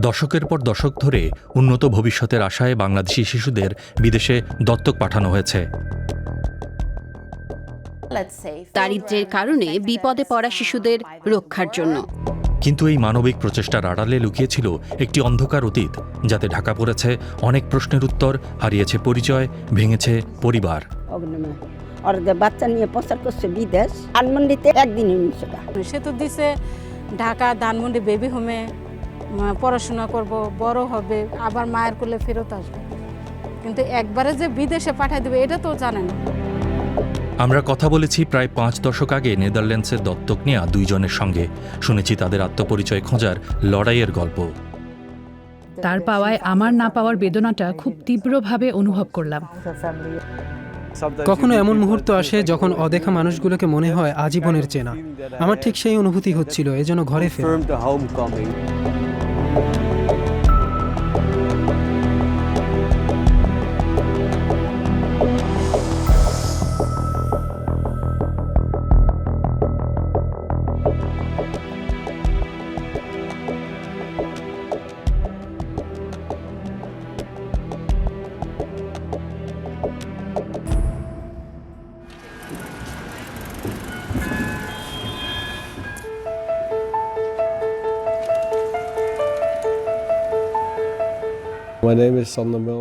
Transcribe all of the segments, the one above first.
দশকের পর দশক ধরে উন্নত ভবিষ্যতের আশায় বাংলাদেশি শিশুদের বিদেশে দত্তক পাঠানো হয়েছে। দারিদ্র্যের কারণে বিপদে পড়া শিশুদের রক্ষার জন্য। কিন্তু এই মানবিক প্রচেষ্টার আড়ালে লুকিয়েছিল একটি অন্ধকার অতীত যাতে ঢাকা পড়েছে অনেক প্রশ্নের উত্তর হারিয়েছে পরিচয় ভেঙেছে পরিবার। বাচ্চা নিয়ে প্রচার করছে বিদেশ আনমন্ডিতে একদিন উনিশশো সে তো দিছে ঢাকা ধানমন্ডি বেবি হোমে পড়াশোনা করব বড় হবে আবার মায়ের কোলে ফেরত আসবে। কিন্তু একবারে যে বিদেশে পাঠিয়ে দেবে এটা তো জানে না। আমরা কথা বলেছি প্রায় পাঁচ দশক আগে নেদারল্যান্ডসের দত্তক নেওয়া দুইজনের সঙ্গে। শুনেছি তাদের আত্মপরিচয় খোঁজার লড়াইয়ের গল্প। তার পাওয়ায় আমার না পাওয়ার বেদনাটা খুব তীব্রভাবে অনুভব করলাম। কখনো এমন মুহূর্ত আসে যখন অদেখা মানুষগুলোকে মনে হয় আজীবনের চেনা। আমার ঠিক সেই অনুভূতি হচ্ছিল এজন্য ঘরে ফের। Thank you.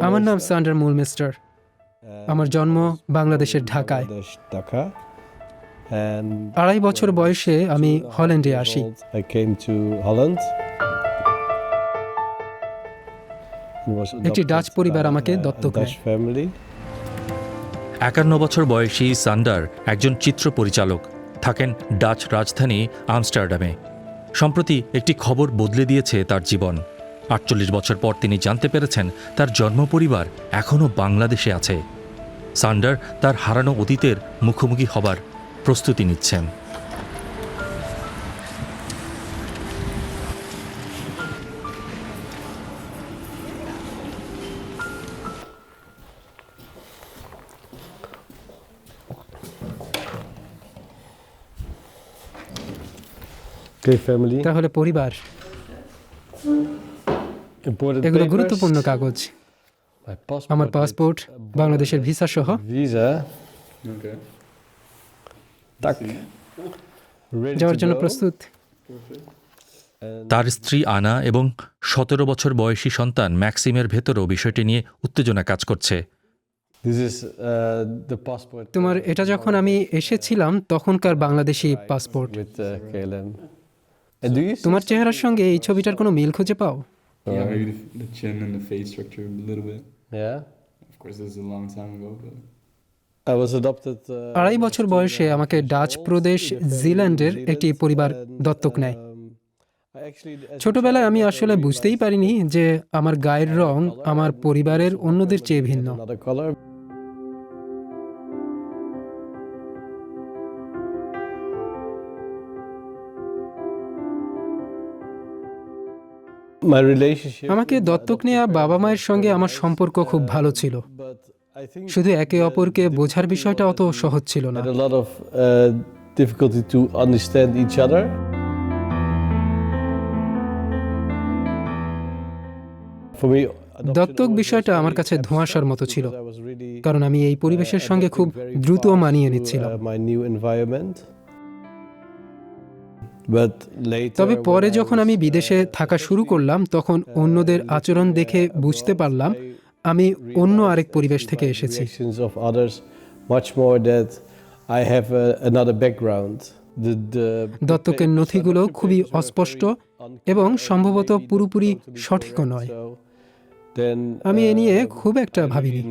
আমার নাম সান্ডার মূল মিস্টার। আমার জন্ম বাংলাদেশের ঢাকায়। আড়াই বছর বয়সে আমি হল্যান্ডে আসি। একটি ডাচ পরিবার আমাকে a- a দত্তক. একান্ন বছর বয়সী সান্ডার একজন চিত্র পরিচালক। থাকেন ডাচ রাজধানী আমস্টারডামে। সম্প্রতি একটি খবর বদলে দিয়েছে তার জীবন। আটচল্লিশ বছর পর তিনি জানতে পেরেছেন তার জন্ম পরিবার এখনও বাংলাদেশে আছে। সান্ডার তার হারানো অতীতের মুখোমুখি হবার প্রস্তুতি নিচ্ছেন. তাহলে পরিবার। এগুলো গুরুত্বপূর্ণ কাগজ। আমার পাসপোর্ট বাংলাদেশের ভিসা সহ। যাওয়ার জন্য প্রস্তুত। তার স্ত্রী আনা এবং সতেরো বছর বয়সী সন্তান ম্যাক্সিমের ভেতরও বিষয়টি নিয়ে উত্তেজনা কাজ করছে। This is uh, the passport. তোমার এটা যখন আমি এসেছিলাম তখনকার বাংলাদেশি পাসপোর্ট uh, তোমার চেহারার সঙ্গে এই ছবিটার কোনো মিল খুঁজে পাও? Yeah, maybe the, the chin and the face structure a little bit. Yeah. Of course, this is a long time ago, but I was adopted. Uh, আড়াই বছর বয়সে আমাকে ডাচ প্রদেশ জিল্যান্ডের একটি পরিবার দত্তক নেয় ছোটবেলায় আমি আসলে বুঝতেই পারিনি যে আমার গায়ের রং আমার পরিবারের অন্যদের চেয়ে ভিন্ন আমাকে দত্তক নেওয়া বাবা মায়ের সঙ্গে আমার সম্পর্ক খুব ভালো ছিল। শুধু একে অপরকে বোঝার বিষয়টা অত সহজ ছিল না। দত্তক বিষয়টা আমার কাছে ধোঁয়াশার মতো ছিল কারণ আমি এই পরিবেশের সঙ্গে খুব দ্রুত মানিয়ে নিচ্ছিলাম। তবে পরে যখন আমি বিদেশে থাকা শুরু করলাম তখন অন্যদের আচরণ দেখে বুঝতে পারলাম আমি অন্য আরেক পরিবেশ থেকে এসেছি। দত্তকের নথিগুলো খুবই অস্পষ্ট এবং সম্ভবত পুরোপুরি সঠিকও নয়। আমি এ নিয়ে um, খুব একটা ভাবিনি।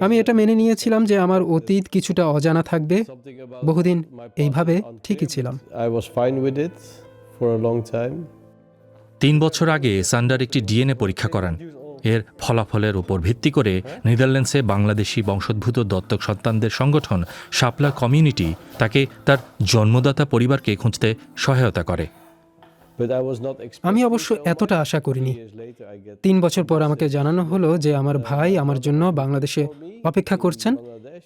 আমি এটা মেনে নিয়েছিলাম যে আমার অতীত কিছুটা অজানা থাকবে। বহুদিন এইভাবে ঠিকই ছিলাম. তিন বছর আগে সান্ডার একটি ডিএনএ পরীক্ষা করান। এর ফলাফলের উপর ভিত্তি করে নেদারল্যান্ডসে বাংলাদেশি বংশোদ্ভূত দত্তক সন্তানদের সংগঠন শাপলা কমিউনিটি তাকে তার জন্মদাতা পরিবারকে খুঁজতে সহায়তা করে। আমি অবশ্য এতটা আশা করিনি। তিন বছর পর আমাকে জানানো হলো যে আমার ভাই আমার জন্য বাংলাদেশে অপেক্ষা করছেন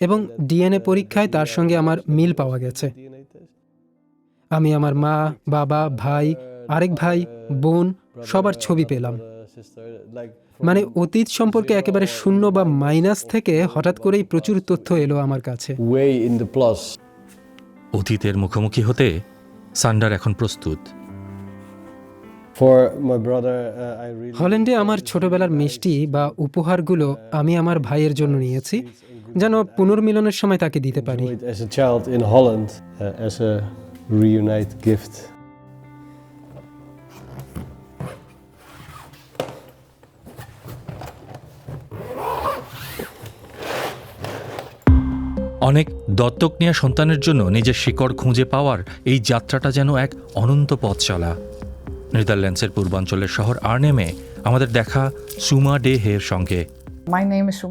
এবং ডিএনএ পরীক্ষায় তার সঙ্গে আমার মিল পাওয়া গেছে। আমি আমার মা বাবা ভাই আরেক ভাই বোন সবার ছবি পেলাম। মানে অতীত সম্পর্কে একেবারে শূন্য বা মাইনাস থেকে হঠাৎ করেই প্রচুর তথ্য এলো আমার কাছে. অতীতের মুখোমুখি হতে সান্ডার এখন প্রস্তুত। হল্যান্ডে আমার ছোটবেলার মিষ্টি বা উপহারগুলো আমি আমার ভাইয়ের জন্য নিয়েছি যেন পুনর্মিলনের সময় তাকে দিতে পারি। Uh, অনেক দত্তক নেওয়া সন্তানের জন্য নিজের শিকড় খুঁজে পাওয়ার এই যাত্রাটা যেন এক অনন্ত পথ চলা। নেদারল্যান্ডসের পূর্বাঞ্চলের শহর আর্নেমে আমাদের দেখা সুমা ডে হের সঙ্গে।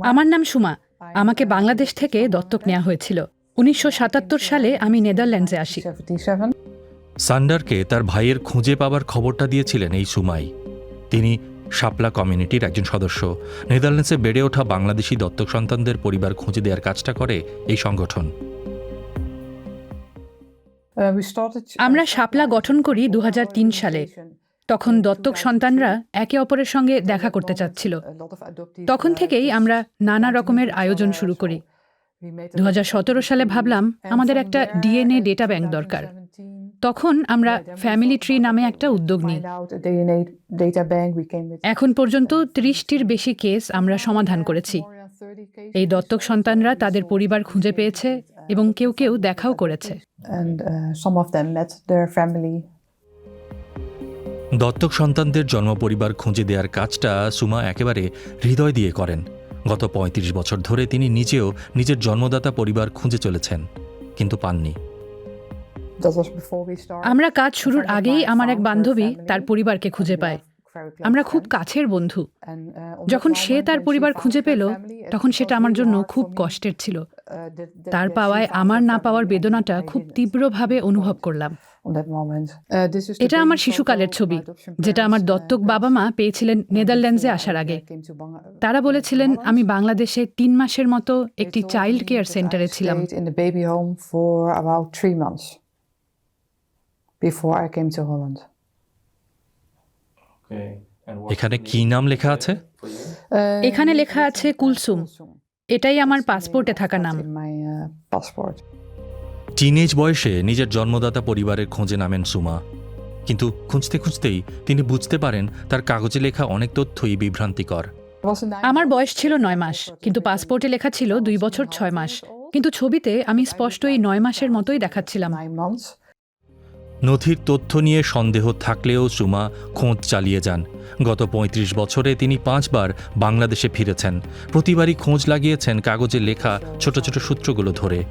আমার নাম সুমা। আমাকে বাংলাদেশ থেকে দত্তক নেওয়া হয়েছিল। উনিশশো সাতাত্তর সালে আমি নেদারল্যান্ডসে আসি। সান্ডারকে তার ভাইয়ের খুঁজে পাবার খবরটা দিয়েছিলেন এই সুমাই। তিনি শাপলা কমিউনিটির একজন সদস্য। নেদারল্যান্ডসে বেড়ে ওঠা বাংলাদেশি দত্তক সন্তানদের পরিবার খুঁজে দেওয়ার কাজটা করে এই সংগঠন। আমরা শাপলা গঠন করি দু হাজার তিন সালে। তখন দত্তক সন্তানরা একে অপরের সঙ্গে দেখা করতে চাচ্ছিল। তখন থেকেই আমরা নানা রকমের আয়োজন শুরু করি। দুহাজার সতেরো সালে ভাবলাম আমাদের একটা ডিএনএ ডেটা ব্যাংক দরকার। তখন আমরা ফ্যামিলি ট্রি নামে একটা উদ্যোগ নিই। এখন পর্যন্ত ত্রিশটির বেশি কেস আমরা সমাধান করেছি। এই দত্তক সন্তানরা তাদের পরিবার খুঁজে পেয়েছে। এবং কেউ কেউ দেখাও করেছে। And uh, some of them met their family. দত্তক সন্তানদের জন্ম পরিবার খুঁজে দেওয়ার কাজটা সুমা একেবারে হৃদয় দিয়ে করেন। গত ৩৫ বছর ধরে তিনি নিজেও নিজের জন্মদাতা পরিবার খুঁজে চলেছেন কিন্তু পাননি। আমরা কাজ শুরুর আগেই আমার এক বান্ধবী তার পরিবারকে খুঁজে পায়। আমরা খুব কাছের বন্ধু। যখন সে তার পরিবার খুঁজে পেল তখন সেটা আমার জন্য খুব কষ্টের ছিল। তার পাওয়ায় আমার না পাওয়ার বেদনাটা খুব তীব্রভাবে অনুভব করলাম। এটা আমার শিশুকালের ছবি যেটা আমার দত্তক বাবা মা পেয়েছিলেন নেদারল্যান্ডসে আসার আগে। তারা বলেছিলেন আমি বাংলাদেশে তিন মাসের মতো একটি চাইল্ড কেয়ার সেন্টারে ছিলাম। এখানে কি নাম লেখা আছে? এখানে লেখা আছে কুলসুম। এটাই আমার পাসপোর্টে থাকা নাম। my uh, টিনেজ বয়সে নিজের জন্মদাতা পরিবারের খোঁজে নামেন সুমা। কিন্তু খুঁজতে খুঁজতেই তিনি বুঝতে পারেন তার কাগজে লেখা অনেক তথ্যই বিভ্রান্তিকর। আমার বয়স ছিল নয় মাস কিন্তু পাসপোর্টে লেখা ছিল দুই বছর ছয় মাস। কিন্তু ছবিতে আমি স্পষ্ট এই নয় মাসের মতোই দেখাচ্ছিলাম. নথির তথ্য নিয়ে সন্দেহ থাকলেও সুমা খোঁজ চালিয়ে যান। গত ৩৫ বছরে তিনি পাঁচবার বাংলাদেশে ফিরেছেন। প্রতিবারই খোঁজ লাগিয়েছেন কাগজে লেখা ছোট ছোট সূত্রগুলো ধরে.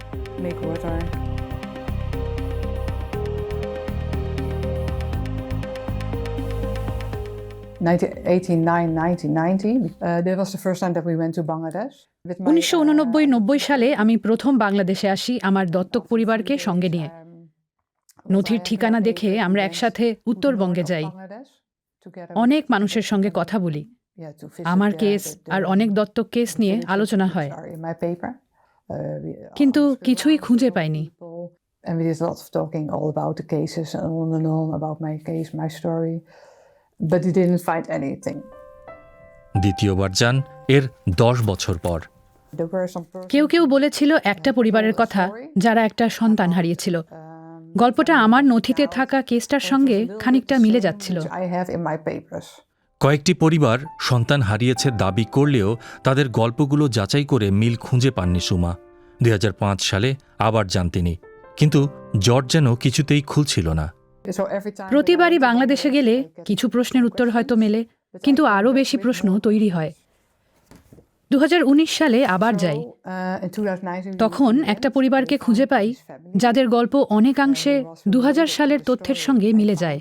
Uh, উনিশশো উননব্বই নব্বই সালে আমি প্রথম বাংলাদেশে আসি আমার দত্তক পরিবারকে সঙ্গে নিয়ে। নথির ঠিকানা দেখে আমরা একসাথে উত্তরবঙ্গে যাই। অনেক মানুষের সঙ্গে কথা বলি। আমার কেস আর অনেক দত্তক কেস নিয়ে আলোচনা হয়। কিন্তু কিছুই খুঁজে পাইনি। And we did a lot of talking all about the cases and on and on about my case, my story. But we didn't find anything. দ্বিতীয়বার যান এর দশ বছর পর। কেউ কেউ বলেছিল একটা পরিবারের কথা যারা একটা সন্তান হারিয়েছিল। গল্পটা আমার নথিতে থাকা কেসটার সঙ্গে খানিকটা মিলে যাচ্ছিল. কয়েকটি পরিবার সন্তান হারিয়েছে দাবি করলেও তাদের গল্পগুলো যাচাই করে মিল খুঁজে পাননি সুমা। দুই হাজার পাঁচ সালে আবার যান তিনি। কিন্তু জট যেন কিছুতেই খুলছিল না। প্রতিবারই বাংলাদেশে গেলে কিছু প্রশ্নের উত্তর হয়তো মেলে কিন্তু আরও বেশি প্রশ্ন তৈরি হয়। দু হাজার উনিশ সালে আবার যাই। uh, in 2019 তখন একটা পরিবারকে খুঁজে পাই যাদের গল্প অনেকাংশে দু হাজার সালের তথ্যের সঙ্গে মিলে যায়।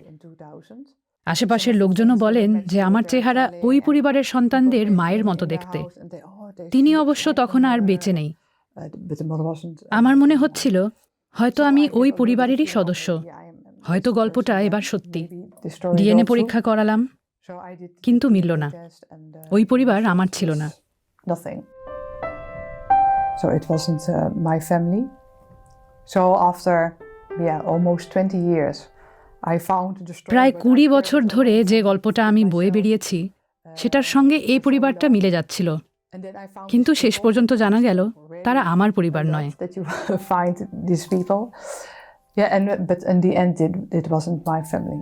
আশেপাশের লোকজনও বলেন যে আমার চেহারা ওই পরিবারের সন্তানদের মায়ের মতো দেখতে। তিনি অবশ্য তখন আর বেঁচে নেই। uh, আমার মনে হচ্ছিল হয়তো আমি ওই পরিবারেরই সদস্য। হয়তো গল্পটা এবার সত্যি। ডিএনএ পরীক্ষা করালাম কিন্তু মিলল না। uh, ওই পরিবার আমার ছিল না। Nothing. So it wasn't uh, my family. So after, yeah, almost 20 years, I found the story, প্রায় কুড়ি বছর ধরে যে গল্পটা আমি বয়ে বেরিয়েছি সেটার সঙ্গে এই পরিবারটা মিলে যাচ্ছিল কিন্তু শেষ পর্যন্ত জানা গেল তারা আমার পরিবার নয়. Yeah, and but in the end, it, it wasn't my family.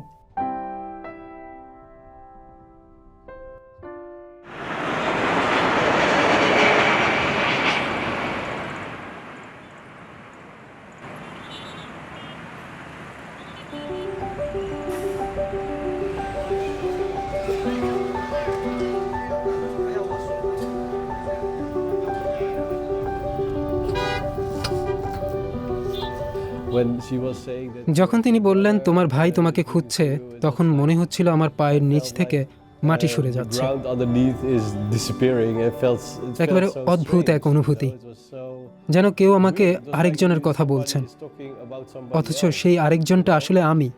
যখন তিনি বললেন, তোমার ভাই তোমাকে খুঁজছে, তখন মনে হচ্ছিল আমার পায়ের নিচ থেকে মাটি সরে যাচ্ছে। একেবারে অদ্ভুত এক অনুভূতি, যেন কেউ আমাকে আরেকজনের কথা বলছেন। অথচ সেই আরেকজনটা আসলে আমি।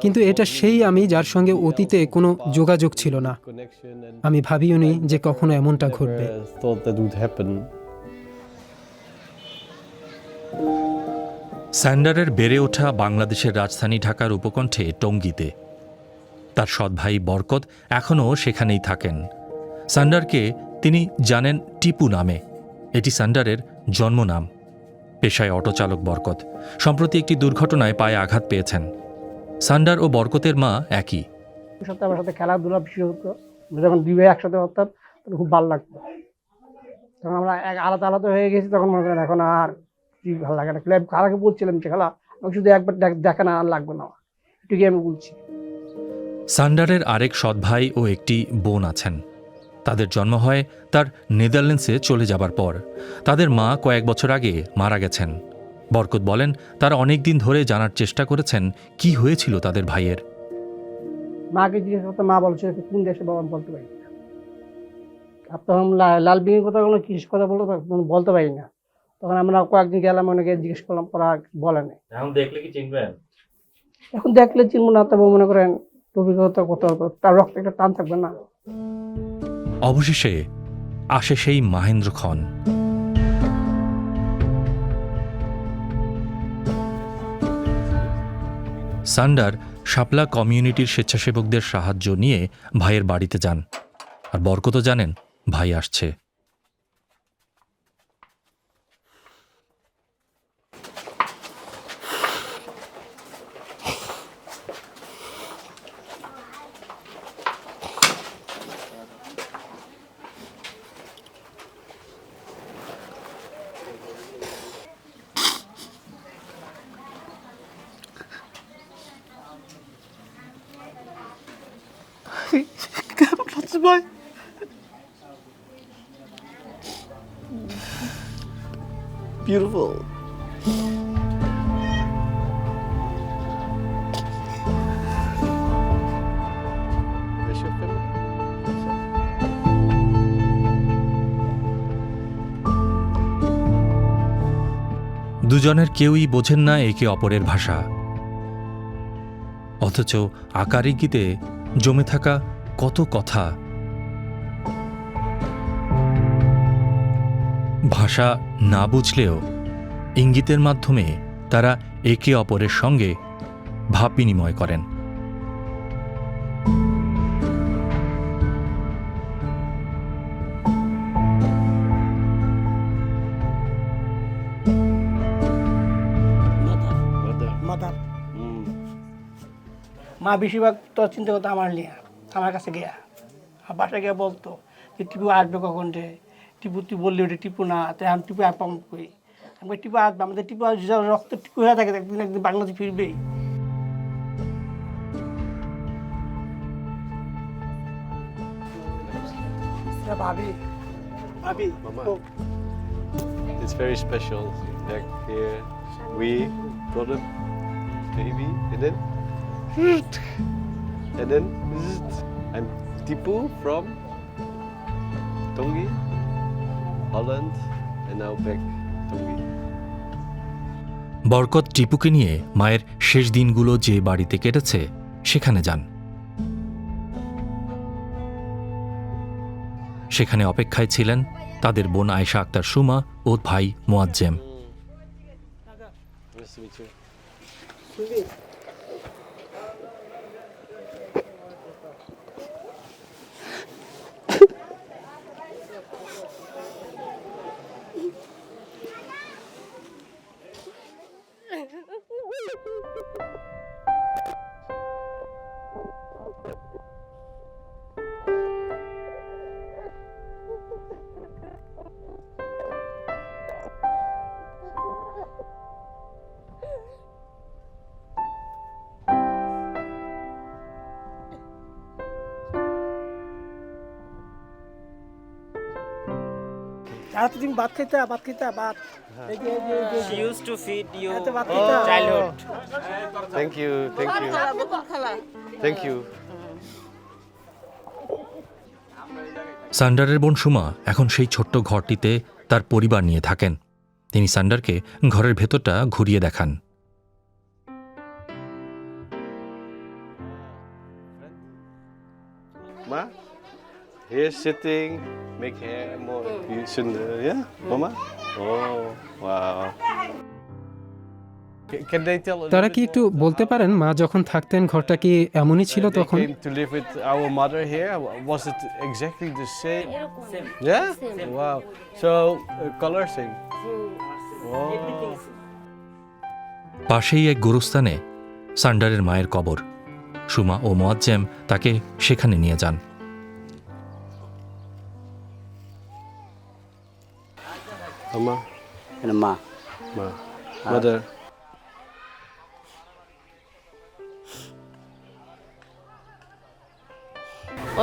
কিন্তু এটা সেই আমি যার সঙ্গে অতীতে কোনো যোগাযোগ ছিল না। আমি ভাবিও নি যে কখনো এমনটা ঘটবে। Thank you স্যান্ডারের বেড়ে ওঠা বাংলাদেশের রাজধানী ঢাকার উপকণ্ঠে টঙ্গীতে। তার সৎ ভাই বরকত এখনও সেখানেই থাকেন। সান্ডারকে তিনি জানেন টিপু নামে। এটি সান্ডারের জন্মনাম পেশায় অটোচালক বরকত। সম্প্রতি একটি দুর্ঘটনায় পায়ে আঘাত পেয়েছেন। সান্ডার ও বরকতের মা একই। সাথে আমার সাথে খেলাধুলা বেশি হতো। যখন দুই ভাই একসাথে হতাম খুব ভালো লাগতো। তখন আমরা আলাদা আলাদা হয়ে গেছি, তখন মনে করেন এখন আর কি ভালো লাগে না? খেলা খালাকে বলছিলাম যে খেলা আমি শুধু একবার দেখা না আর লাগবে না। এটুকুই আমি বলছি। সান্ডারের আরেক সৎ ভাই ও একটি বোন আছেন। তাদের জন্ম হয় তার নেদারল্যান্ডসে চলে যাবার পর। তাদের মা কয়েক বছর আগে মারা গেছেন। বরকত বলেন তারা অনেক দিন ধরে জানার চেষ্টা করেছেন কি হয়েছিল তাদের ভাইয়ের। মাকে জিজ্ঞেস করতে মা বলছে কোন দেশে বাবা আমি বলতে পারি না। লা- লাল বিঙের কথা কোনো কিস কথা বলতে বলতে পারি না। তখন আমরা কয়েকদিন গেলাম অনেকে জিজ্ঞেস করলাম পরে আর কিছু বলে নাই। এখন দেখলে কি চিনবেন? এখন দেখলে চিনব না তবে মনে করেন অভিজ্ঞতা কত তার রক্ত একটা টান থাকবে না। অবশেষে আসে সেই মাহেন্দ্র খন সান্ডার শাপলা কমিউনিটির স্বেচ্ছাসেবকদের সাহায্য নিয়ে ভাইয়ের বাড়িতে যান। আর বরকতও জানেন ভাই আসছে। Beautiful. Where's your family? দুজনের কেউই বোঝেন না একে অপরের ভাষা অথচ আকার ইঙ্গিতে জমে থাকা কত কথা। ভাষা না বুঝলেও ইঙ্গিতের মাধ্যমে তারা একে অপরের সঙ্গে ভাব বিনিময় করেন মা বেশিরভাগ তো চিন্তা করতো আমার নিয়ে আমার কাছে গিয়া। আর বাসায় গিয়ে বলতো যে টিপু আসবে কখন রে? টিপু তুই বললি ওটা টিপু না তাই আমি টিপু আর পাম করি আমি টিপু আসবে আমাদের টিপু যা রক্ত টিপু হয়ে থাকে একদিন একদিন বাংলাদেশে ফিরবেই। ভাবি। It's very special. Back here, we got a baby, and then, and then I'm Tipu from Tongi, Holland, and now back Tongi. বরকত টিপুকে নিয়ে মায়ের শেষ দিনগুলো যে বাড়িতে কেটেছে সেখানে যান। সেখানে অপেক্ষায় ছিলেন তাদের বোন আয়েশা আক্তার সুমা ও ভাই মোয়াজ্জেম। ভাত ভাত ভাত এই যে এই যে এই যে- She used to feed you এত ভাত in childhood. Thank you, thank you. Thank you. সান্ডারের বোন সুমা এখন সেই ছোট্ট ঘরটিতে তার পরিবার নিয়ে থাকেন তিনি সান্ডারকে ঘরের ভেতরটা ঘুরিয়ে দেখান Here sitting, make hair more beautiful. Mm. Yeah, mm. mama? Oh, wow. তারা কি একটু বলতে পারেন মা যখন থাকতেন ঘরটা কি এমনই ছিল তখন? পাশেই এক গুরুস্থানে সান্ডারের মায়ের কবর। সুমা ও মোয়াজ্জেম তাকে সেখানে নিয়ে যান। Mama, মা ma, mother.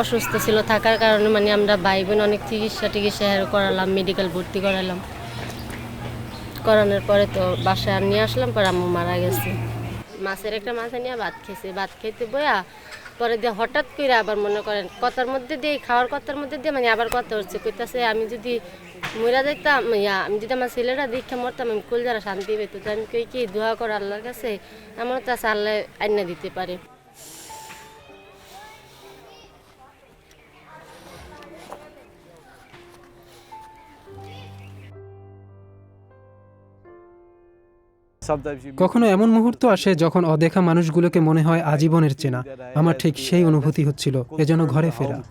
অসুস্থ ছিল থাকার কারণে মানে আমরা ভাই বোন অনেক চিকিৎসা টিকিৎসা হের করালাম মেডিকেল ভর্তি করালাম। করানোর পরে তো বাসায় আর নিয়ে আসলাম পরে আম্মু মারা গেছে। মাছের একটা মাছে নিয়ে ভাত খেয়েছে। ভাত খেতে বয়া পরে দিয়ে হঠাৎ করে আবার মনে করেন, কথার মধ্যে দিয়ে খাওয়ার কথার মধ্যে দিয়ে মানে আবার কথা হচ্ছে, কইতাছে আমি যদি মরা দেখতাম ইয়া, আমি যদি আমার ছেলেরা দীক্ষা মরতাম, আমি কুল যারা শান্তি পেত আমি কই কি দোয়া করে আল্লাহর কাছে? আমার তো আল্লাহ আইনা দিতে পারে। কখনো এমন মুহূর্ত আসে যখন অদেখা মানুষগুলোকে মনে হয় আজীবনের চেনা। আমার ঠিক সেই অনুভূতি হচ্ছিল এজন্য ঘরে ফেরা।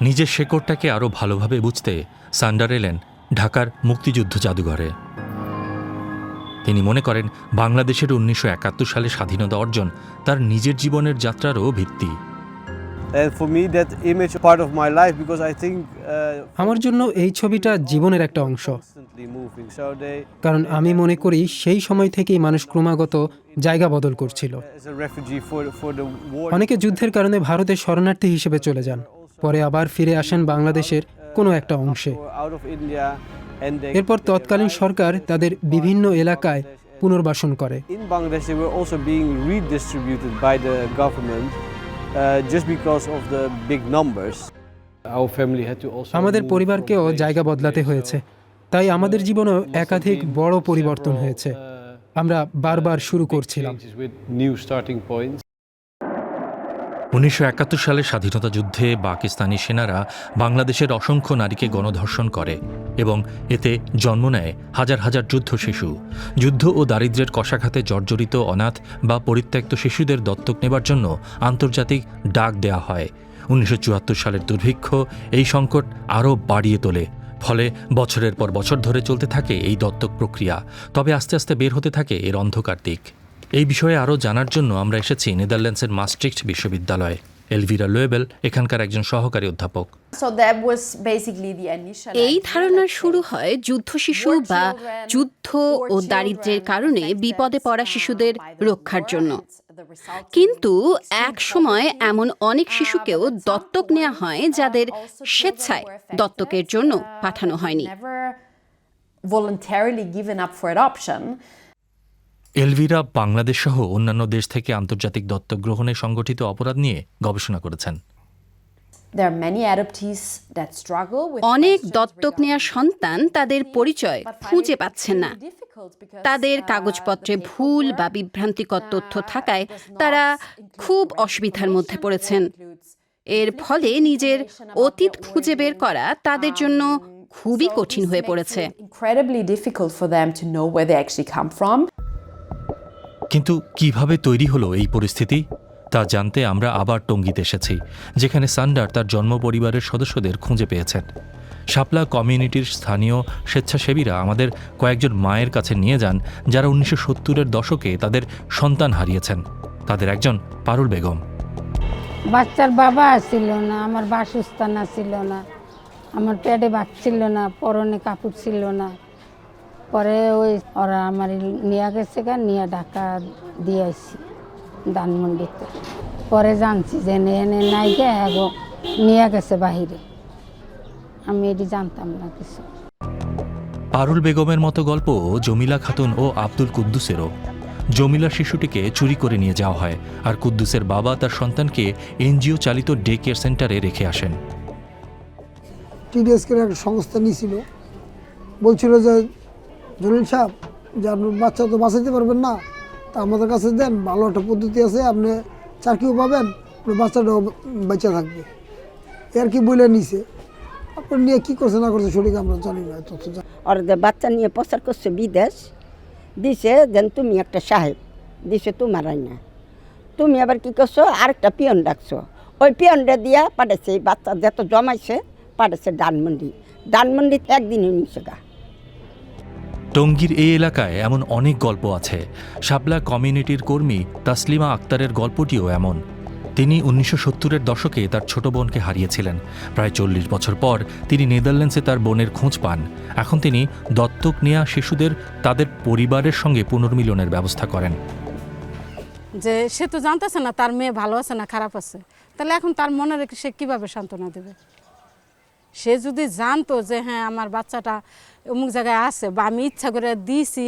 নিজের শেকড়টাকে আরও ভালোভাবে বুঝতে সান্ডার এলেন ঢাকার মুক্তিযুদ্ধ জাদুঘরে। তিনি মনে করেন বাংলাদেশের উনিশশো একাত্তর সালে স্বাধীনতা অর্জন তার নিজের জীবনের যাত্রারও ভিত্তি। আমার জন্য এই ছবিটা জীবনের একটা অংশ। কারণ আমি মনে করি সেই সময় থেকেই মানুষ ক্রমাগত জায়গা বদল করছিল। অনেকে যুদ্ধের কারণে ভারতের শরণার্থী হিসেবে চলে যান। পরে আবার ফিরে আসেন বাংলাদেশের কোনো একটা অংশে। এরপর তৎকালীন সরকার তাদের বিভিন্ন এলাকায় পুনর্বাসন করে। Uh, just because of the big numbers. আমাদের পরিবারকেও জায়গা বদলাতে হয়েছে। তাই আমাদের জীবনে একাধিক বড় পরিবর্তন হয়েছে। আমরা বারবার শুরু করছিলাম। উনিশশো একাত্তর সালে স্বাধীনতা যুদ্ধে পাকিস্তানি সেনারা বাংলাদেশের অসংখ্য নারীকে গণধর্ষণ করে। এবং এতে জন্ম নেয় হাজার হাজার যুদ্ধ শিশু। যুদ্ধ ও দারিদ্র্যের কষাঘাতে জর্জরিত অনাথ বা পরিত্যক্ত শিশুদের দত্তক নেবার জন্য আন্তর্জাতিক ডাক দেয়া হয়। উনিশশো চুয়াত্তর সালের দুর্ভিক্ষ এই সংকট আরও বাড়িয়ে তোলে। ফলে বছরের পর বছর ধরে চলতে থাকে এই দত্তক প্রক্রিয়া। তবে আস্তে আস্তে বের হতে থাকে এর অন্ধকার দিক। এই বিষয়ে আরও জানার জন্য আমরা এসেছি নেদারল্যান্ডসের মাস্ট্রিক্ট বিশ্ববিদ্যালয়ে। এলভিরা লোয়েবেল এখানকার একজন সহকারী অধ্যাপক এই ধারণা শুরু হয় যুদ্ধ শিশু বা যুদ্ধ ও দারিদ্র্যের কারণে বিপদে পড়া শিশুদের রক্ষার জন্য কিন্তু এক সময় এমন অনেক শিশুকেও দত্তক নেওয়া হয় যাদের স্বেচ্ছায় দত্তকের জন্য পাঠানো হয়নি voluntarily given up for adoption. এলভিরা Bangladesh সহ অন্যান্য দেশ থেকে আন্তর্জাতিক দত্তক গ্রহণে সংগঠিত অপরাধ নিয়ে গবেষণা করেছেন। অনেক দত্তক নেওয়া সন্তান তাদের পরিচয় খুঁজে পাচ্ছেন না। তাদের কাগজপত্রে ভুল বা বিভ্রান্তিকর তথ্য থাকায় তারা খুব অসুবিধার মধ্যে পড়েছেন। এর ফলে নিজের অতীত খুঁজে বের করা তাদের জন্য খুবই কঠিন হয়ে পড়েছে। কিন্তু কীভাবে তৈরি হলো এই পরিস্থিতি? তা জানতে আমরা আবার টঙ্গিতে এসেছি, যেখানে সান্ডার তার জন্ম পরিবারের সদস্যদের খুঁজে পেয়েছেন। শাপলা কমিউনিটির স্থানীয় স্বেচ্ছাসেবীরা আমাদের কয়েকজন মায়ের কাছে নিয়ে যান, যারা উনিশশো সত্তরের দশকে তাদের সন্তান হারিয়েছেন। তাদের একজন পারুল বেগম। বাচ্চার বাবা ছিল না, আমার বাসস্থান ছিল না, আমার পেটে ভাত ছিল না, পরনে কাপড় ছিল না। পরে ওই ওরা আমার নিয়ে গেছে গা নিয়ে ঢাকা দিয়ে আসছি ধানমন্ডিতে। পরে জানছি যে এনে নাই গে এগো নিয়ে গেছে বাহিরে। আমি এটি জানতাম না কিছু। পারুল বেগমের মতো গল্প জমিলা খাতুন ও আব্দুল কুদ্দুসেরও। জমিলা শিশুটিকে চুরি করে নিয়ে যাওয়া হয় আর কুদ্দুসের বাবা তার সন্তানকে এনজিও চালিত ডে কেয়ার সেন্টারে রেখে আসেন। টিডিএসকের একটা সংস্থা নিয়েছিল। বলছিল যে জলিল সাহেব, যে আপনার বাচ্চা তো বাঁচাইতে পারবেন না, তা আমাদের কাছে দেন, ভালো একটা পদ্ধতি আছে, আপনি চাকরিও পাবেন, আপনার বাচ্চাটাও বেঁচে থাকবে। এর কি বলে নিছে? আপনার নিয়ে কী করছে, না করছে, সঠিক আমরা জানি না। ওর যে বাচ্চা নিয়ে প্রচার করছে বিদেশ, দিছে যেন তুমি একটা সাহেব, দিছে তোমার না তুমি আবার কি করছ, আরেকটা পিয়ন ডাকছো। ওই পিয়নটা দিয়া পাঠাইছে, এই বাচ্চা যত জমাইছে, পাঠাইছে ডানমন্ডি। ডানমন্ডিতে একদিনই নিছে গা। টঙ্গীর এই এলাকায় এমন অনেক গল্প আছে। শাপলা কমিউনিটির কর্মী তাসলিমা আক্তারের গল্পটিও এমন। তিনি উনিশশো সত্তরের দশকে তার ছোট বোনকে হারিয়েছিলেন। প্রায় চল্লিশ বছর পর তিনি নেদারল্যান্ডসে তার বোনের খোঁজ পান। এখন তিনি দত্তক নেওয়া শিশুদের তাদের পরিবারের সঙ্গে পুনর্মিলনের ব্যবস্থা করেন। যে সে তো জানতেছে না, তার মেয়ে ভালো আছে না, খারাপ আছে। তাহলে এখন তার মনে রেখে সে কীভাবে সান্ত্বনা দেবে? সে যদি জানতো যে হ্যাঁ আমার বাচ্চাটা অমুক জায়গায় আছে বা আমি ইচ্ছা করে দিয়েছি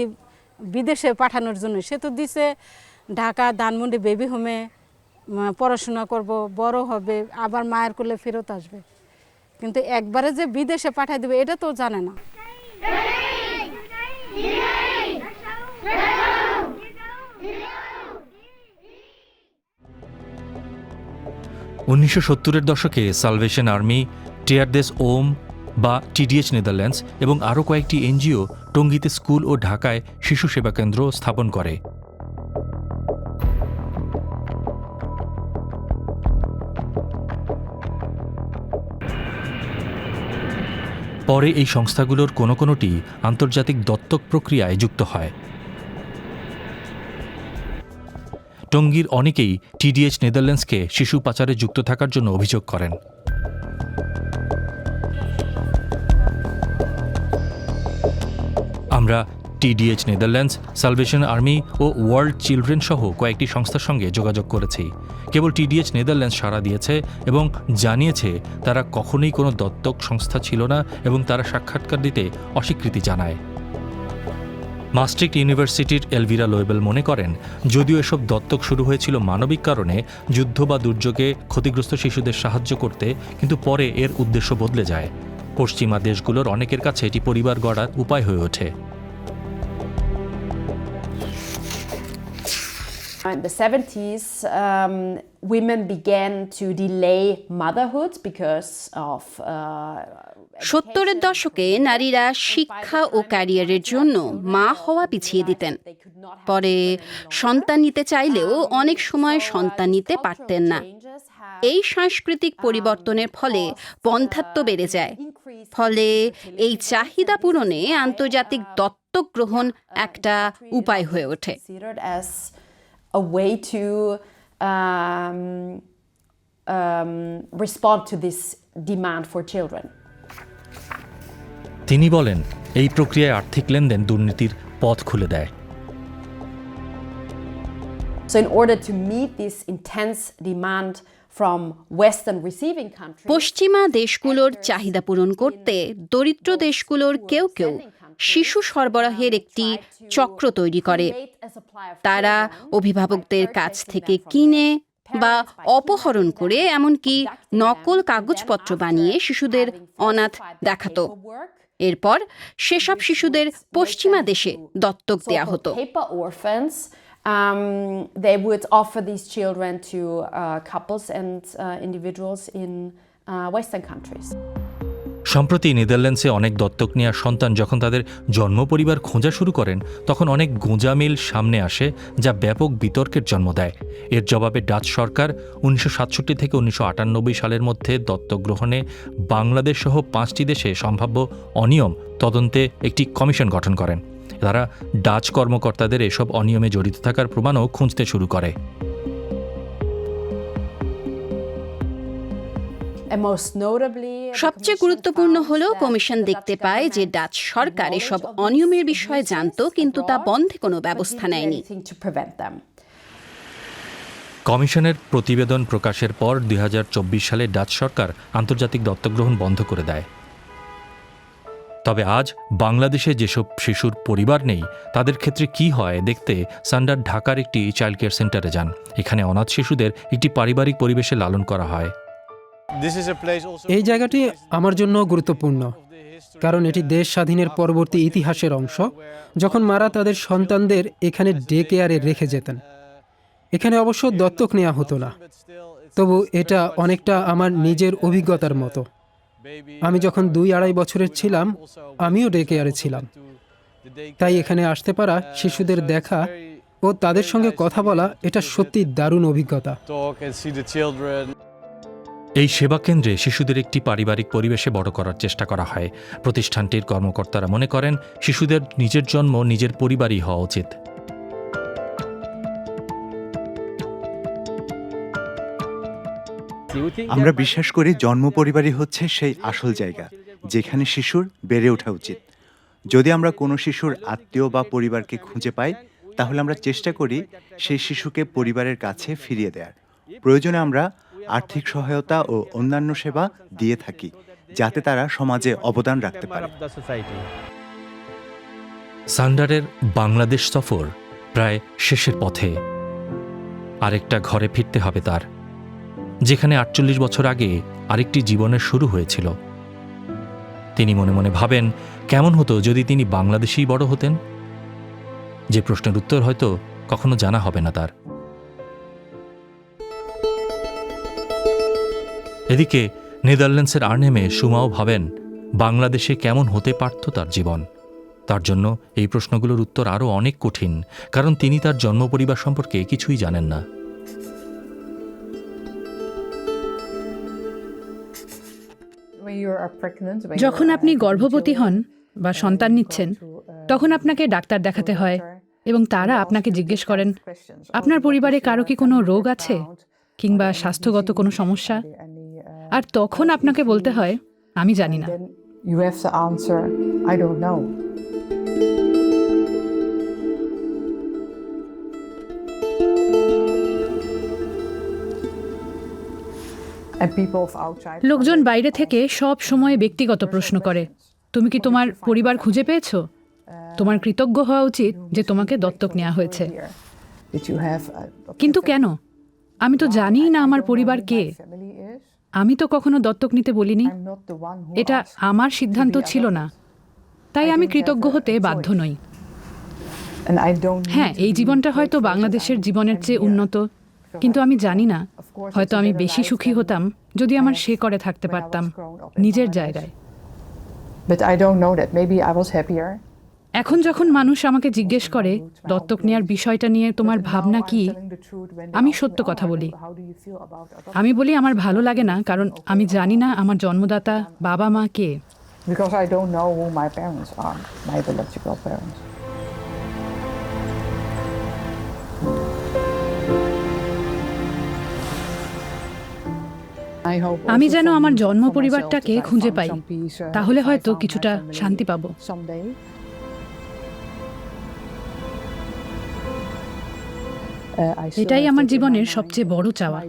বিদেশে পাঠানোর জন্য, সে তো দিছে, ঢাকা, ধানমন্ডি বেবি হোমে পড়াশোনা করব, বড় হবে, আবার মায়ের কোলে ফেরত আসবে। কিন্তু একবারে যে বিদেশে পাঠিয়ে দেবে, এটা তো জানে না। উনিশশো সত্তরের দশকে সালভেশন আর্মি টিয়ারদেস ওম বা টিডিএচ নেদারল্যান্ডস এবং আরও কয়েকটি এনজিও টঙ্গীতে স্কুল ও ঢাকায় শিশু সেবা কেন্দ্র স্থাপন করে। পরে এই সংস্থাগুলোর কোনো কোনোটি আন্তর্জাতিক দত্তক প্রক্রিয়ায় যুক্ত হয়। টঙ্গীর অনেকেই টিডিএচ নেদারল্যান্ডসকে শিশু পাচারে যুক্ত থাকার জন্য অভিযোগ করেন। আমরা টিডিএইচ নেদারল্যান্ডস, সালভেশন আর্মি ও ওয়ার্ল্ড চিলড্রেন সহ কয়েকটি সংস্থার সঙ্গে যোগাযোগ করেছি। কেবল টিডিএচ নেদারল্যান্ডস সাড়া দিয়েছে এবং জানিয়েছে তারা কখনোই কোনো দত্তক সংস্থা ছিল না এবং তারা সাক্ষাৎকার দিতে অস্বীকৃতি জানায়। মাস্ট্রিক্ট ইউনিভার্সিটির এলভিরা লোয়েবেল মনে করেন, যদিও এসব দত্তক শুরু হয়েছিল মানবিক কারণে, যুদ্ধ বা দুর্যোগে ক্ষতিগ্রস্ত শিশুদের সাহায্য করতে, কিন্তু পরে এর উদ্দেশ্য বদলে যায়। পশ্চিমা দেশগুলোর অনেকের কাছে এটি পরিবার গড়ার উপায় হয়ে ওঠে। In the 70s, um, women began to delay motherhood because of uh, সত্তরের দশকে নারীরা শিক্ষা ও ক্যারিয়ারের জন্য মা হওয়া পিছিয়ে দিতেন। পরে সন্তান নিতে চাইলেও অনেক সময় সন্তান নিতে পারতেন না। এই সাংস্কৃতিক পরিবর্তনের ফলে বন্ধাত্ব বেড়ে যায়। ফলে এই চাহিদা পূরণে আন্তর্জাতিক দত্তক গ্রহণ একটা উপায় হয়ে ওঠে। A way to um, um, respond to this demand for children. তিনি বলেন এই প্রক্রিয়ায় আর্থিক লেনদেন দুর্নীতির পথ খুলে দেয় So, in order to meet this intense demand from Western receiving countries, পশ্চিমা দেশগুলোর চাহিদা পূরণ করতে দরিদ্র দেশগুলোর কেউ কেউ শিশু সরবরাহের একটি চক্র তৈরি করে। তারা অভিভাবকদের কাছ থেকে কিনে বা অপহরণ করে এমনকি নকল কাগজপত্র বানিয়ে শিশুদের অনাথ দেখাতো। এরপর সেসব শিশুদের পশ্চিমা দেশে দত্তক দেয়া হতো। Um, they would offer these children to uh, couples and uh, individuals uh, সম্প্রতি নেদারল্যান্ডসে অনেক দত্তক নেওয়া সন্তান যখন তাদের জন্ম পরিবার খোঁজা শুরু করেন, তখন অনেক গোঁজামিল সামনে আসে যা ব্যাপক বিতর্কের জন্ম দেয়। এর জবাবে ডাচ সরকার উনিশশো সাতষট্টি থেকে উনিশশো আটানব্বই সালের মধ্যে দত্তক গ্রহণে বাংলাদেশ সহ পাঁচটি দেশে সম্ভাব্য অনিয়ম তদন্তে একটি কমিশন গঠন করেন। তারা ডাচ কর্মকর্তাদের এসব অনিয়মে জড়িত থাকার প্রমাণও খুঁজতে শুরু করে। সবচেয়ে গুরুত্বপূর্ণ হল কমিশন দেখতে পায় যে ডাচ সরকার এসব অনিয়মের বিষয়ে জানত কিন্তু তা বন্ধে কোনো ব্যবস্থা নেয়নি. কমিশনের প্রতিবেদন প্রকাশের পর দুই হাজার চব্বিশ সালে ডাচ সরকার আন্তর্জাতিক দত্তগ্রহণ বন্ধ করে দেয়। তবে আজ বাংলাদেশে যেসব শিশুর পরিবার নেই তাদের ক্ষেত্রে কি হয় দেখতে সান্ডার ঢাকার একটি চাইল্ড কেয়ার সেন্টারে যান। এখানে অনাথ শিশুদের একটি পারিবারিক পরিবেশে লালন করা হয়। এই জায়গাটি আমার জন্য গুরুত্বপূর্ণ কারণ এটি দেশ স্বাধীনের পরবর্তী ইতিহাসের অংশ যখন মারা তাদের সন্তানদের এখানে ডে কেয়ারে রেখে যেতেন। এখানে অবশ্য দত্তক নেওয়া হতো না। তবু এটা অনেকটা আমার নিজের অভিজ্ঞতার মতো। আমি যখন দুই আড়াই বছরের ছিলাম আমিও ডে কেয়ারে ছিলাম। তাই এখানে আসতে পারা শিশুদের দেখা ও তাদের সঙ্গে কথা বলা এটা সত্যি দারুণ অভিজ্ঞতা। এই সেবা কেন্দ্রে শিশুদের একটি পারিবারিক পরিবেশে বড় করার চেষ্টা করা হয়। প্রতিষ্ঠানটির কর্মকর্তারা মনে করেন, শিশুদের নিজের জন্ম নিজের পরিবারই হওয়া উচিত। আমরা বিশ্বাস করি জন্ম পরিবারই হচ্ছে সেই আসল জায়গা, যেখানে শিশুর বেড়ে ওঠা উচিত। যদি আমরা কোনো শিশুর আত্মীয় বা পরিবারকে খুঁজে পাই, তাহলে আমরা চেষ্টা করি সেই শিশুকে পরিবারের কাছে ফিরিয়ে দেওয়ার প্রয়োজনে আমরা আর্থিক সহায়তা ও অন্যান্য সেবা দিয়ে থাকি, যাতে তারা সমাজে অবদান রাখতে পারে। সান্ডারের বাংলাদেশ সফর প্রায় শেষের পথে। আরেকটা ঘরে ফিরতে হবে তার, যেখানে আটচল্লিশ বছর আগে আরেকটি জীবনের শুরু হয়েছিল। তিনি মনে মনে ভাবেন, কেমন হতো যদি তিনি বাংলাদেশেই বড় হতেন? যে প্রশ্নের উত্তর হয়তো কখনো জানা হবে না তার। এদিকে নেদারল্যান্ডসের আর্নেমে সুমাও ভাবেন, বাংলাদেশে কেমন হতে পারত তার জীবন? তার জন্য এই প্রশ্নগুলোর উত্তর আরও অনেক কঠিন, কারণ তিনি তার জন্ম পরিবার সম্পর্কে কিছুই জানেন না। যখন আপনি গর্ভবতী হন বা সন্তান নিচ্ছেন, তখন আপনাকে ডাক্তার দেখাতে হয় এবং তারা আপনাকে জিজ্ঞেস করেন, আপনার পরিবারে কারও কি কোনো রোগ আছে কিংবা স্বাস্থ্যগত কোনো সমস্যা? আর তখন আপনাকে বলতে হয় আমি জানি না you have to answer, I don't know. And people of outside লোকজন বাইরে থেকে সব সময় ব্যক্তিগত প্রশ্ন করে তুমি কি তোমার পরিবার খুঁজে পেয়েছ তোমার কৃতজ্ঞ হওয়া উচিত যে তোমাকে দত্তক নেওয়া হয়েছে কিন্তু কেন আমি তো জানিই না আমার পরিবার কে? আমি তো কখনো দত্তক নিতে বলিনি। এটা আমার সিদ্ধান্ত ছিল না। তাই আমি কৃতজ্ঞ হতে বাধ্য নই। হ্যাঁ এই জীবনটা হয়তো বাংলাদেশের জীবনের চেয়ে উন্নত। কিন্তু আমি জানি না হয়তো আমি বেশি সুখী হতাম যদি আমার সে করে থাকতে পারতাম নিজের জায়গায়। But এখন যখন মানুষ আমাকে জিজ্ঞেস করে দত্তক নেওয়ার বিষয়টা নিয়ে তোমার ভাবনা কি? আমি সত্য কথা বলি। আমি বলি আমার ভালো লাগে না কারণ আমি জানি না আমার জন্মদাতা বাবা মা কে। আমি যেন আমার জন্ম পরিবারটাকে খুঁজে পাই তাহলে হয়তো কিছুটা শান্তি পাবো। এটাই আমার জীবনের সবচেয়ে বড় চাওয়া।